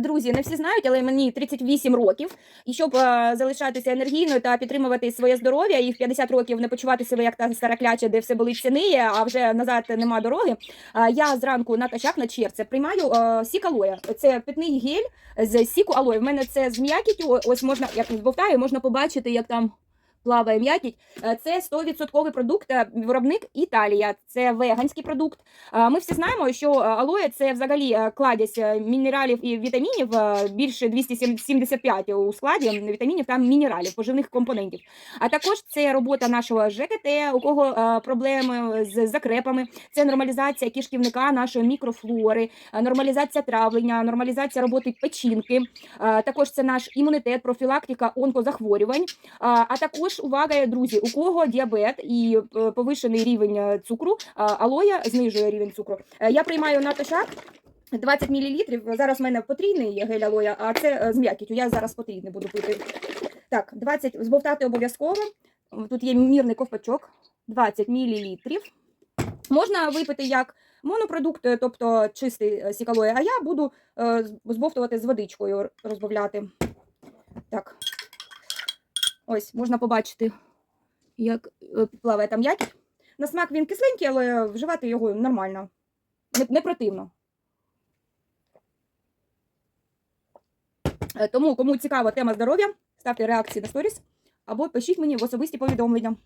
Друзі, не всі знають, але мені 38 років. І щоб е, залишатися енергійною та підтримувати своє здоров'я і в 50 років не почувати себе як та стара кляча, де все болить синиє, а вже назад нема дороги. Я зранку на натощак на черце приймаю е, сік алоя. Це питний гель з сіку алоя. В мене це з м'якітю. Ось можна, як збовтаю, можна побачити, як там. Плаває м'якіть. Е, Це 100% продукт, е, виробник Італія. Це веганський продукт. Е, Ми всі знаємо, що е, алоє це взагалі кладязь мінералів і вітамінів. Більше 275 у складі вітамінів та мінералів, поживних компонентів. А також це робота нашого ЖКТ, у кого проблеми з закрепами. Це нормалізація кишківника нашої мікрофлори, нормалізація травлення, нормалізація роботи печінки. Також це наш імунітет, профілактика онкозахворювань. А а також увага, друзі, у кого діабет і е, повишений рівень е, цукру, алоя знижує рівень цукру. Е, Я приймаю натощак 20 мл. Зараз в мене потрійний гель алоя, а це з м'якітю. Я зараз потрійний буду пити. Так, 20, збовтати обов'язково. Тут є мірний ковпачок, 20 мл. Можна випити як монопродукт, тобто чистий сік алоя, а я буду збовтувати з водичкою, розбавляти. Так. Ось, можна побачити, як е, плаває там якір. На смак він кисленький, але вживати його нормально. Не, не противно. Е, Тому, кому цікава тема здоров'я, ставте реакції на сторіс або пишіть мені в особисті повідомлення.